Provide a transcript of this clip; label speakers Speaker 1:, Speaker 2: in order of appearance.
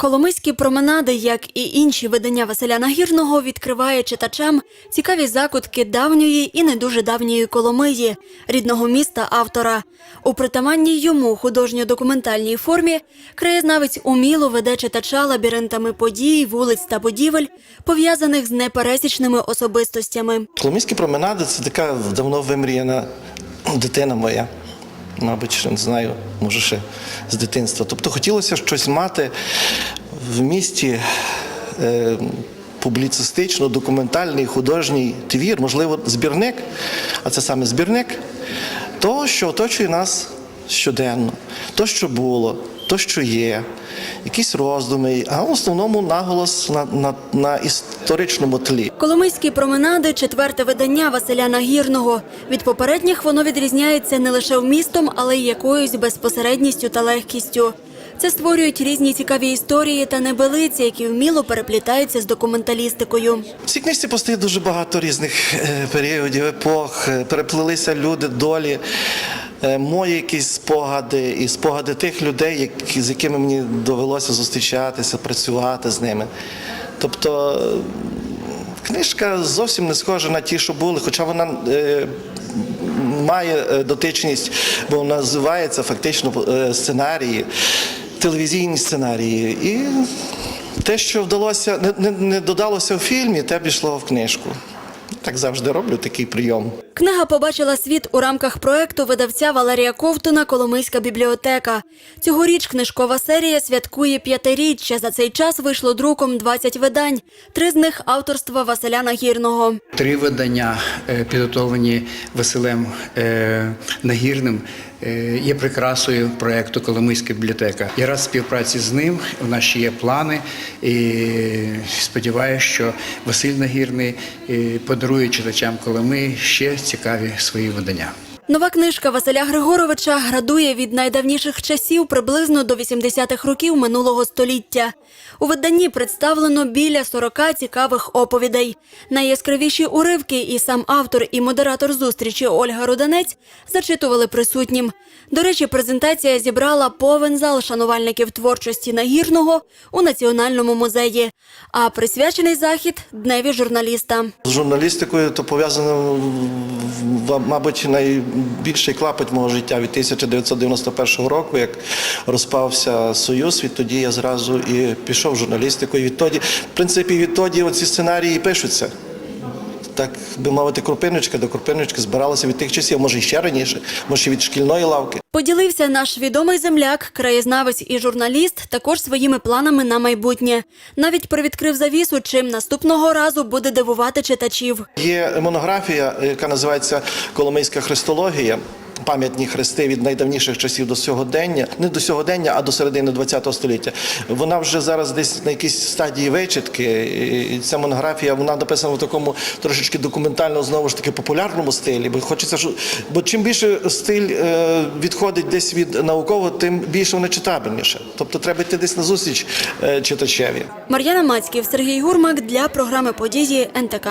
Speaker 1: Коломийські променади, як і інші видання Василя Нагірного, відкриває читачам цікаві закутки давньої і не дуже давньої Коломиї, рідного міста автора. У притаманній йому художньо-документальній формі краєзнавець уміло веде читача лабіринтами подій, вулиць та будівель, пов'язаних з непересічними особистостями.
Speaker 2: Коломійські променади це така давно вимріяна дитина моя. Мабуть, ще не знаю, може ще з дитинства. Тобто хотілося щось мати в місті е, публіцистично, документальний, художній твір, можливо, збірник, а це саме збірник, того, що оточує нас щоденно, то, що було, то, що є, якісь роздуми, а в основному наголос на, на, на історичному тлі.
Speaker 1: Коломийські променади четверте видання Василя Нагірного. Від попередніх воно відрізняється не лише вмістом, але й якоюсь безпосередністю та легкістю. Це створюють різні цікаві історії та небелиці, які вміло переплітаються з документалістикою.
Speaker 2: В цій книжці постає дуже багато різних е, періодів, епох, е, переплилися люди, долі, мої якісь спогади і спогади тих людей, з якими мені довелося зустрічатися, працювати з ними. Тобто е, книжка зовсім не схожа на ті, що були, хоча вона. е, Має е, дотичність, бо називається фактично е, сценарії, телевізійні сценарії. І те, що вдалося, не, не, не додалося в фільмі, те пішло в книжку. Так завжди роблю такий прийом.
Speaker 1: Книга побачила світ у рамках проекту видавця Валерія Ковтуна Коломийська бібліотека. Цьогоріч книжкова серія святкує п'ятиріччя. За цей час вийшло друком 20 видань, три з них авторства Василя Нагірного.
Speaker 3: Три видання е, підготовлені Василем е, Нагірним. Е, Є прикрасою проєкту Коломийська бібліотека. Я раз співпраці з ним. У нас ще є плани. І сподіваюся, що Василь Нагірний е, подарує читачам Коломиї ще цікаві свої видання.
Speaker 1: Нова книжка Василя Григоровича градує від найдавніших часів приблизно до 80-х років минулого століття. У виданні представлено біля 40 цікавих оповідей. Найяскравіші уривки і сам автор, і модератор зустрічі Ольга Руданець зачитували присутнім. До речі, презентація зібрала повен зал шанувальників творчості Нагірного у Національному музеї. А присвячений захід Дневі журналіста.
Speaker 2: З журналістикою то пов'язано, мабуть, найбільший клапоть мого життя від 1991 року, як розпався Союз. Відтоді я зразу і пішов в журналістику. І відтоді, в принципі, відтоді оці сценарії пишуться. Так би мовити, крупиночка до крупиночки збиралася від тих часів, може і ще раніше, може і від шкільної лавки.
Speaker 1: Поділився наш відомий земляк, краєзнавець і журналіст, також своїми планами на майбутнє. Навіть привідкрив завісу, чим наступного разу буде дивувати читачів.
Speaker 2: Є монографія, яка називається Коломийська христологія. Пам'ятні хрести від найдавніших часів до сьогодення, не до сьогодення, а до середини ХХ століття. Вона вже зараз десь на якійсь стадії вичитки. І ця монографія вона написана в такому трошечки документально, знову ж таки, популярному стилі. Бо хочеться, що бо чим більше стиль е, відходить десь від наукового, тим більше воно читабельніше. Тобто треба йти десь на зустріч е, читачеві.
Speaker 1: Мар'яна Мацьків, Сергій Гурмак для програми події НТК.